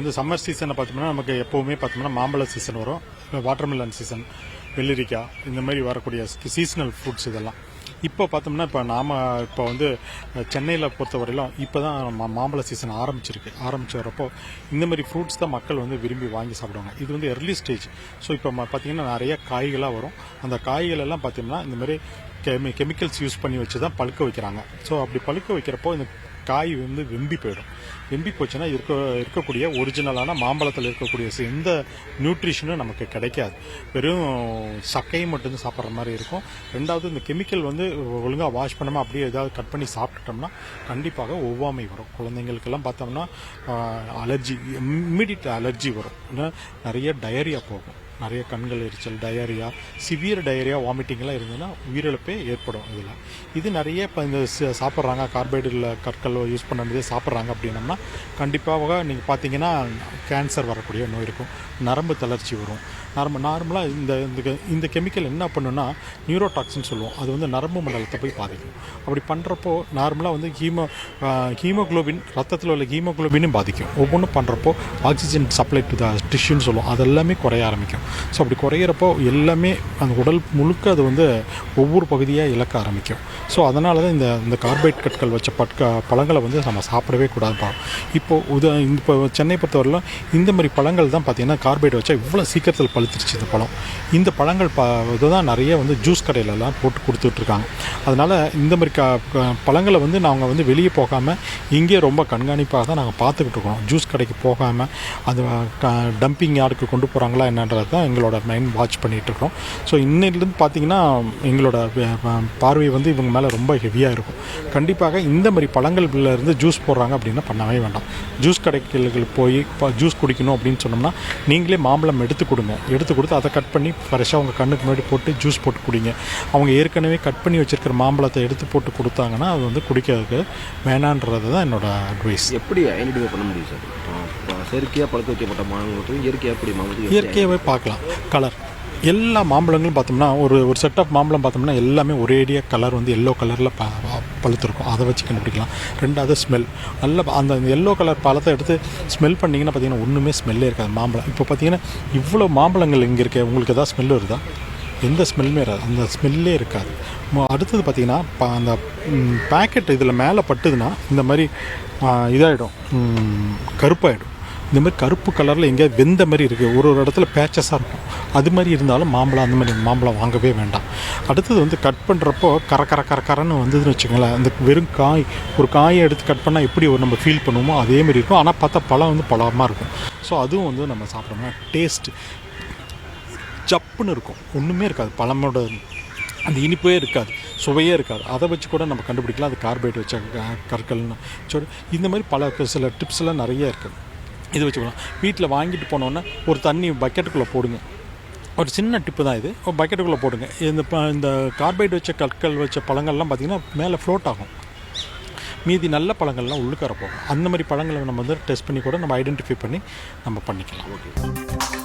வந்து சம்மர் சீசனை பார்த்தோம்னா நமக்கு எப்போவுமே பார்த்தோம்னா மாம்பழ சீசன் வரும். வாட்டர்மெலன் சீசன் வெள்ளரிக்காய் இந்த மாதிரி வரக்கூடிய சீசனல் ஃப்ரூட்ஸ் இதெல்லாம். இப்போ பார்த்தோம்னா இப்போ நாம் இப்போ வந்து சென்னையில் பொறுத்தவரையிலும் இப்போ தான் மா மாம்பழ சீசன் ஆரம்பிச்சிருக்கு. ஆரம்பிச்சு வரப்போ இந்த மாதிரி ஃப்ரூட்ஸ் தான் மக்கள் வந்து விரும்பி வாங்கி சாப்பிடுவாங்க. இது வந்து எர்லி ஸ்டேஜ் ஸோ இப்போ பார்த்தீங்கன்னா நிறைய காய்களாக வரும். அந்த காய்கள் எல்லாம் பார்த்தீங்கன்னா இந்த மாதிரி கெமி கெமிக்கல்ஸ் யூஸ் பண்ணி வச்சு தான் பழுக்க வைக்கிறாங்க. ஸோ அப்படி பழுக்க வைக்கிறப்போ இந்த காய் வந்து வெம்பி போயிடும். வெம்பி போச்சுன்னா இருக்க இருக்கக்கூடிய ஒரிஜினலான மாம்பழத்தில் இருக்கக்கூடிய எந்த நியூட்ரிஷனும் நமக்கு கிடைக்காது. வெறும் சக்கையை மட்டும்தான் சாப்பிட்ற மாதிரி இருக்கும். ரெண்டாவது இந்த கெமிக்கல் வந்து ஒழுங்காக வாஷ் பண்ணாமல் அப்படியே ஏதாவது கட் பண்ணி சாப்பிட்டுட்டோம்னா கண்டிப்பாக ஒவ்வாமை வரும். குழந்தைங்களுக்கெல்லாம் பார்த்தோம்னா அலர்ஜி இம்மிடியட் அலர்ஜி வரும். நிறைய டயரியா போகும். நிறைய கண்கள் எரிச்சல் டயரியா சிவியர் டயரியா வாமிட்டிங்லாம் இருந்ததுன்னா உயிரிழப்பே ஏற்படும் இதில். இது நிறைய இப்போ இந்த சாப்பிட்றாங்க கார்பைடில் கற்கள் யூஸ் பண்ணதே சாப்பிட்றாங்க அப்படின்னம்னா கண்டிப்பாக நீங்கள் பார்த்தீங்கன்னா கேன்சர் வரக்கூடிய நோய் இருக்கும். நரம்பு தளர்ச்சி வரும். நரம்பு நார்மலாக இந்த இந்த இந்த கெமிக்கல் என்ன பண்ணுன்னா நியூரோடாக்சின் சொல்லுவோம். அது வந்து நரம்பு மண்டலத்தை போய் பாதிக்கும். அப்படி பண்ணுறப்போ நார்மலாக வந்து ஹீமோ ஹீமோகுளோபின் ரத்தத்தில் உள்ள ஹீமோகுளோபினும் பாதிக்கும். ஒவ்வொன்றும் பண்ணுறப்போ ஆக்சிஜன் சப்ளை டு த டிஷ்யூன்னு சொல்லுவோம். அதெல்லாமே குறைய ஆரம்பிக்கும். ஸோ அப்படி குறையிறப்போ எல்லாமே அந்த உடல் முழுக்க அது வந்து ஒவ்வொரு பகுதியாக இழக்க ஆரம்பிக்கும். ஸோ அதனால தான் இந்த இந்த கார்பைட் கற்கள் வச்ச பட்க பழங்களை வந்து நம்ம சாப்பிடவே கூடாதுப்பா. இப்போது உத இப்போ சென்னை பொறுத்தவரையிலும் இந்த மாதிரி பழங்கள் தான் பார்த்தீங்கன்னா கார்பைட் வச்சா இவ்வளோ சீக்கிரத்தில் பழுத்துருச்சு இந்த பழம். இந்த பழங்கள் ப இதுதான் நிறைய வந்து ஜூஸ் கடையிலலாம் போட்டு கொடுத்துட்ருக்காங்க. அதனால் இந்த மாதிரி க பழங்களை வந்து நாங்கள் வந்து வெளியே போகாமல் இங்கேயே ரொம்ப கண்காணிப்பாக தான் நாங்கள் பார்த்துக்கிட்டு இருக்கோம். ஜூஸ் கடைக்கு போகாமல் அது டம்பிங் யாருக்கு கொண்டு போகிறாங்களா என்னன்றது தான் எங்களோட மைண்ட் வாட்ச் பண்ணிகிட்டு இருக்கோம் ஸோ இன்னிலிருந்து பார்த்தீங்கன்னா எங்களோட பார்வை வந்து இவங்க மேலே ரொம்ப ஹெவியாக இருக்கும். கண்டிப்பாக இந்த மாதிரி பழங்கள்ல இருந்து ஜூஸ் போடுறாங்க அப்படின்னா பண்ணவே வேண்டாம். ஜூஸ் கடைகளுக்கு போய் இப்போ ஜூஸ் குடிக்கணும் அப்படின்னு சொன்னோம்னா நீங்களே மாம்பழம் எடுத்து கொடுங்க. எடுத்து கொடுத்து அதை கட் பண்ணி ஃப்ரெஷ்ஷாக உங்கள் கண்ணுக்கு முன்னாடி போட்டு ஜூஸ் போட்டு குடிங்க. அவங்க ஏற்கனவே கட் பண்ணி வச்சிருக்கிற மாம்பழத்தை எடுத்து போட்டு கொடுத்தாங்கன்னா அது வந்து குடிக்கிறதுக்கு வேணான்றது தான் என்னோட அட்வைஸ் எப்படி ஐடென்டிஃபை பண்ண முடியும் சார்? செயற்கையாக பழுக்க வைக்கப்பட்ட மாம்பழத்துக்கும் இயற்கையாக எப்படி மாம்பழத்துக்கும் இயற்கையாகவே பார்க்கலாம். கலர் எல்லா மாம்பழங்களும் பார்த்தோம்னா ஒரு ஒரு செட் ஆஃப் மாம்பழம் பார்த்தோம்னா எல்லாமே ஒரேடியாக கலர் வந்து எல்லோ கலரில் ப பழுத்திருக்கும். அதை வச்சு கண்டுபிடிக்கலாம். ரெண்டாவது ஸ்மெல் நல்ல அந்த எல்லோ கலர் பழத்தை எடுத்து ஸ்மெல் பண்ணிங்கன்னா பார்த்தீங்கன்னா ஒன்றுமே ஸ்மெல்லே இருக்காது மாம்பழம். இப்போ பார்த்தீங்கன்னா இவ்வளோ மாம்பழங்கள் இங்கே இருக்கு உங்களுக்கு எதாவது ஸ்மெல் வருதா? எந்த ஸ்மெல்லுமே வராது அந்த ஸ்மெல்லே இருக்காது. அடுத்தது பார்த்தீங்கன்னா ப- அந்த பேக்கெட் இதில் மேலே பட்டுதுன்னா இந்த மாதிரி இதாகிடும் கருப்பாகிடும் இந்த மாதிரி கருப்பு கலரில் எங்கேயாவது வெந்த மாதிரி இருக்குது ஒரு ஒரு இடத்துல பேச்சஸாக இருக்கும். அது மாதிரி இருந்தாலும் மாம்பழம் அந்த மாதிரி மாம்பழம் வாங்கவே வேண்டாம். அடுத்தது வந்து கட் பண்ணுறப்போ கர கர கர கரன்னு வந்ததுன்னு வச்சுக்கோங்களேன். அந்த வெறும் காய் ஒரு காயை எடுத்து கட் பண்ணால் எப்படி ஒரு நம்ம ஃபீல் பண்ணுவோமோ அதே மாதிரி இருக்கும். ஆனால் பார்த்தா பழம் வந்து பழமாக இருக்கும். ஸோ அதுவும் வந்து நம்ம சாப்பிடணும் டேஸ்ட் ஜப்புன்னு இருக்கும். ஒன்றுமே இருக்காது. பழமோட அந்த இனிப்பே இருக்காது. சுவையே இருக்காது. அதை வச்சு கூட நம்ம கண்டுபிடிக்கலாம். அது கார்பேட் வச்ச கற்கள்னு. சொல்லி இந்த மாதிரி பல சில டிப்ஸ் எல்லாம் நிறைய இருக்குது இது வச்சுக்கலாம் வீட்டில் வாங்கிட்டு போனோன்னே ஒரு தண்ணி பக்கெட்டுக்குள்ளே போடுங்க. ஒரு சின்ன டிப்பு தான் இது. ஒரு பக்கெட்டுக்குள்ளே போடுங்க. இந்த ப- இந்த கார்பைட் வச்ச கற்கள் வச்ச பழங்கள்லாம் பார்த்திங்கன்னா மேலே ஃப்ளோட் ஆகும். மீதி நல்ல பழங்கள்லாம் உள்ளுக்கார போகும். அந்த மாதிரி பழங்களை நம்ம வந்து டெஸ்ட் பண்ணி கூட நம்ம ஐடென்டிஃபை பண்ணி நம்ம பண்ணிக்கலாம். ஓகே